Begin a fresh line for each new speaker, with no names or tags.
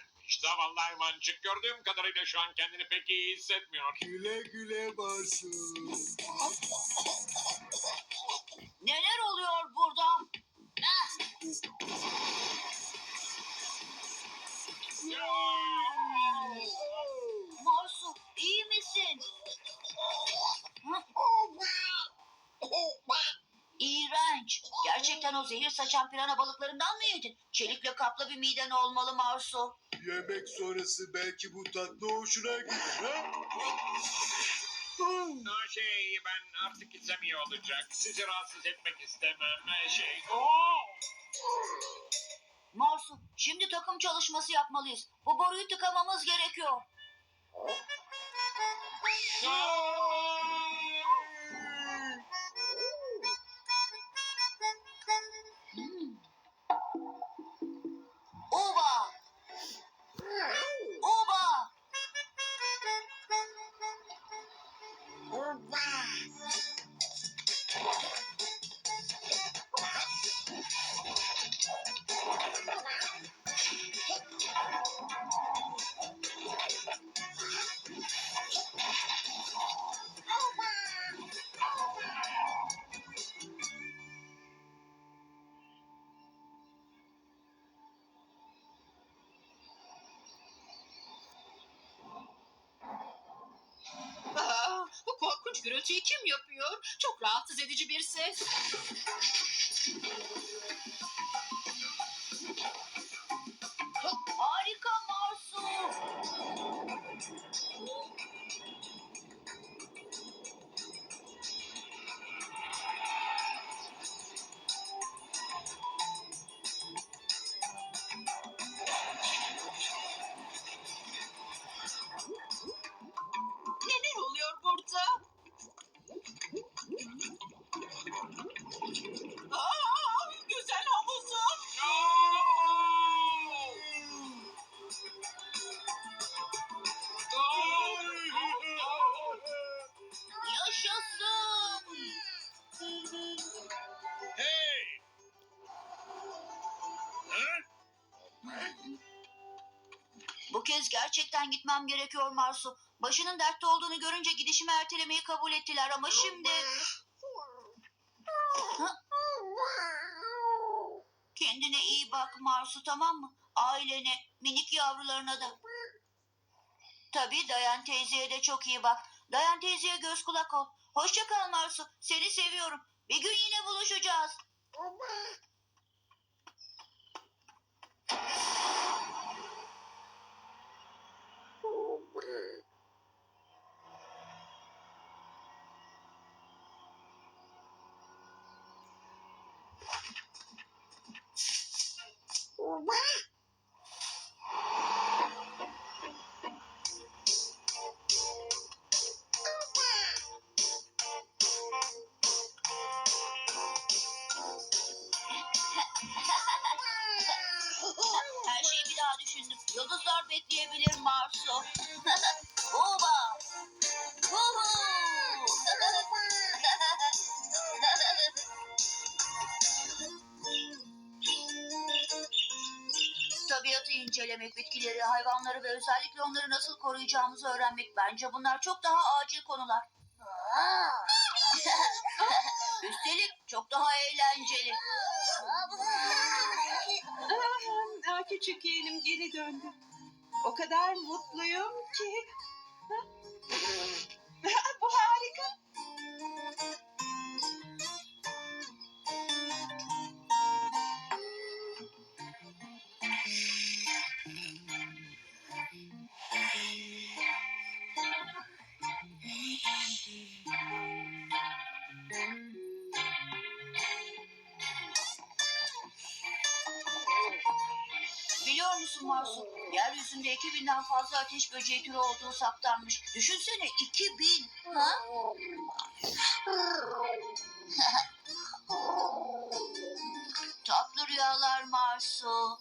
gelmiş? Zavallı hayvancık gördüğüm kadarıyla şu an kendini pek iyi hissetmiyor.
Güle güle Barsu.
Neler oluyor burada? Marsu iyi misin? İğrenç. Gerçekten o zehir saçan pirana balıklarından mı yedin? Çelikle kaplı bir miden olmalı Marsu.
Yemek sonrası belki bu tatlı hoşuna gider ha?
Şey ben artık gitsem iyi olacak. Sizi rahatsız etmek istemem. Şey. Oo!
Marsu şimdi takım çalışması yapmalıyız. Bu boruyu tıkamamız gerekiyor.
Gürültüyü kim yapıyor? Çok rahatsız edici bir ses.
Bu kez gerçekten gitmem gerekiyor Marsu. Başının dertte olduğunu görünce gidişimi ertelemeyi kabul ettiler ama şimdi... Kendine iyi bak Marsu tamam mı? Ailene, minik yavrularına da. Tabii Dayan teyzeye de çok iyi bak. Dayan teyzeye göz kulak ol. Hoşça kal Marsu. Seni seviyorum. Bir gün yine buluşacağız. Düşündüm. Yıldızlar bekleyebilir Marsu. Oba! Huhu! Tabiatı incelemek, bitkileri, hayvanları ve özellikle onları nasıl koruyacağımızı öğrenmek bence bunlar çok daha acil konular. Üstelik çok daha eğlenceli.
Küçük yeğenim geri döndü. O kadar mutluyum ki.
Biliyor musun Marsu? Yeryüzünde 2000'den fazla ateş böceği türü olduğu saptanmış. Düşünsene 2000. Ha? Tatlı rüyalar Marsu.